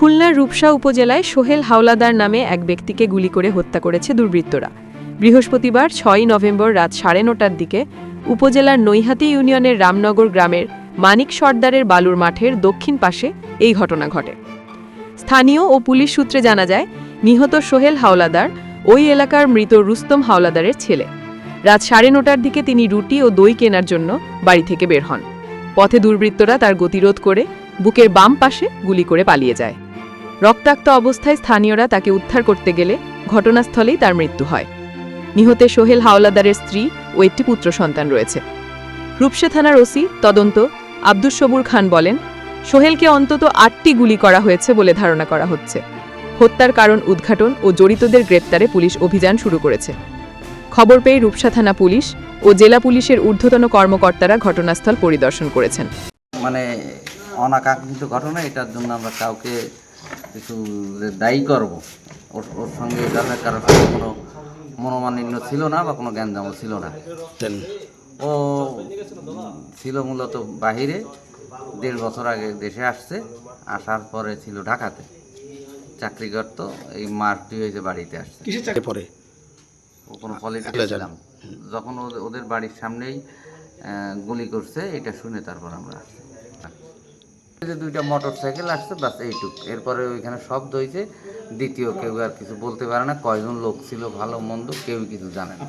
খুলনার রূপসা উপজেলায় সোহেল হাওলাদার নামে এক ব্যক্তিকে গুলি করে হত্যা করেছে দুর্বৃত্তরা। বৃহস্পতিবার ছয়ই নভেম্বর রাত সাড়ে নটার দিকে উপজেলার নৈহাতি ইউনিয়নের রামনগর গ্রামের মানিক সর্দারের বালুর মাঠের দক্ষিণ পাশে এই ঘটনা ঘটে। স্থানীয় ও পুলিশ সূত্রে জানা যায়, নিহত সোহেল হাওলাদার ওই এলাকার মৃত রুস্তম হাওলাদারের ছেলে। রাত সাড়ে নটার দিকে তিনি রুটি ও দই কেনার জন্য বাড়ি থেকে বের হন। পথে দুর্বৃত্তরা তার গতিরোধ করে বুকের বাম পাশে গুলি করে পালিয়ে যায়। রক্তাক্ত অবস্থায় স্থানীয়রা তাকে উদ্ধার করতে গেলে ঘটনাস্থলেই তার মৃত্যু হয়। নিহতে সোহেল হাওলাদারের স্ত্রী ও একটি পুত্র সন্তান রয়েছে। রূপসা থানার ওসি তদন্ত, আব্দুস সবুর খান বলেন, সোহেলকে অন্তত আটটি গুলি করা হয়েছে বলে ধারণা করা হচ্ছে। হত্যার কারণ উদ্ঘাটন ও জড়িতদের গ্রেপ্তারে পুলিশ অভিযান শুরু করেছে। খবর পেয়ে রূপসা থানা পুলিশ ও জেলা পুলিশের ঊর্ধ্বতন কর্মকর্তারা ঘটনাস্থল পরিদর্শন করেছেন। মানে অনাকাঙ্ক্ষিত ঘটনা, এটার জন্য আমরা কাউকে কিছু দায়ী করব ওর ওর সঙ্গে ধরনের কারোর সঙ্গে কোনো মনোমালিন্য ছিল না বা কোনো জ্ঞানজামও ছিল না। ও ছিল মূলত বাহিরে দেড় বছর আগে দেশে আসছে আসার পরে ছিল ঢাকাতে। চাকরি করতো এই মার্চটি হয়েছে বাড়িতে আসছে। পরে? ও কোনো পলিটিক্যাল ছিলাম। যখন ওদের- ওদের বাড়ির সামনেই গুলি করছে এটা শুনে তারপর আমরা আসছি। যে দুইটা মোটর সাইকেল আসছে বাস এইটুক। এরপরে ওইখানে শব্দ হয়েছে, দ্বিতীয় কেউ আর কিছু বলতে পারে না, কয়জন লোক ছিল, ভালো, মন্দ কেউ কিছু জানে না।